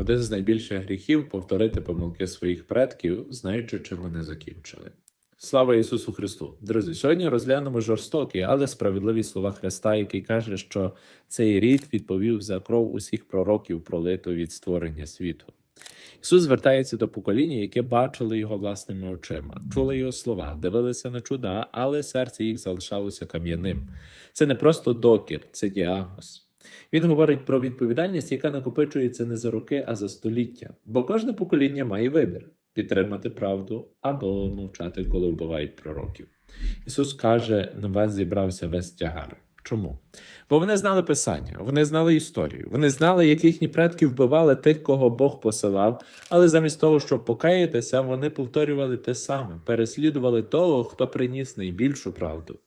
Один з найбільших гріхів повторити помилки своїх предків, знаючи, чим вони закінчили. Слава Ісусу Христу! Друзі, сьогодні розглянемо жорстокі, але справедливі слова Христа, який каже, що цей рід відповів за кров усіх пророків, пролиту від створення світу. Ісус звертається до покоління, яке бачили його власними очима, чули його слова, дивилися на чуда, але серце їх залишалося кам'яним. Це не просто докір, це діагноз. Він говорить про відповідальність, яка накопичується не за роки, а за століття. Бо кожне покоління має вибір підтримати правду або мовчати, коли вбивають пророків. Ісус каже: на вас зібрався весь тягар. Чому? Бо вони знали Писання, вони знали історію, вони знали, як їхні предки вбивали тих, кого Бог посилав, але замість того, щоб покаятися, вони повторювали те саме, переслідували того, хто приніс найбільшу правду.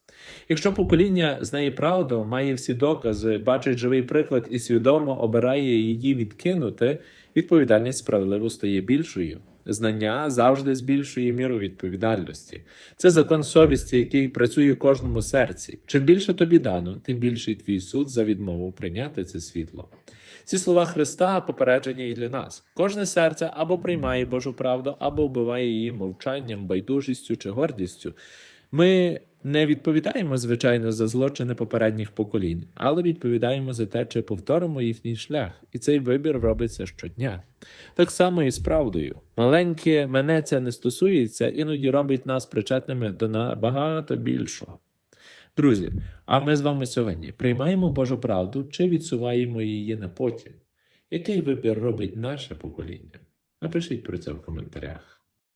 Якщо покоління знає правду, має всі докази, бачить живий приклад і свідомо обирає її відкинути, відповідальність справедливо стає більшою. Знання завжди збільшує міру відповідальності. Це закон совісті, який працює в кожному серці. Чим більше тобі дано, тим більший твій суд за відмову прийняти це світло. Ці слова Христа попередження і для нас. Кожне серце або приймає Божу правду, або вбиває її мовчанням, байдужістю чи гордістю. Ми не відповідаємо, звичайно, за злочини попередніх поколінь, але відповідаємо за те, чи повторимо їхній шлях, і цей вибір робиться щодня. Так само і з правдою. Маленьке мене це не стосується, іноді робить нас причетними до набагато більшого. Друзі, а ми з вами сьогодні приймаємо Божу правду чи відсуваємо її на потім? Який вибір робить наше покоління? Напишіть про це в коментарях.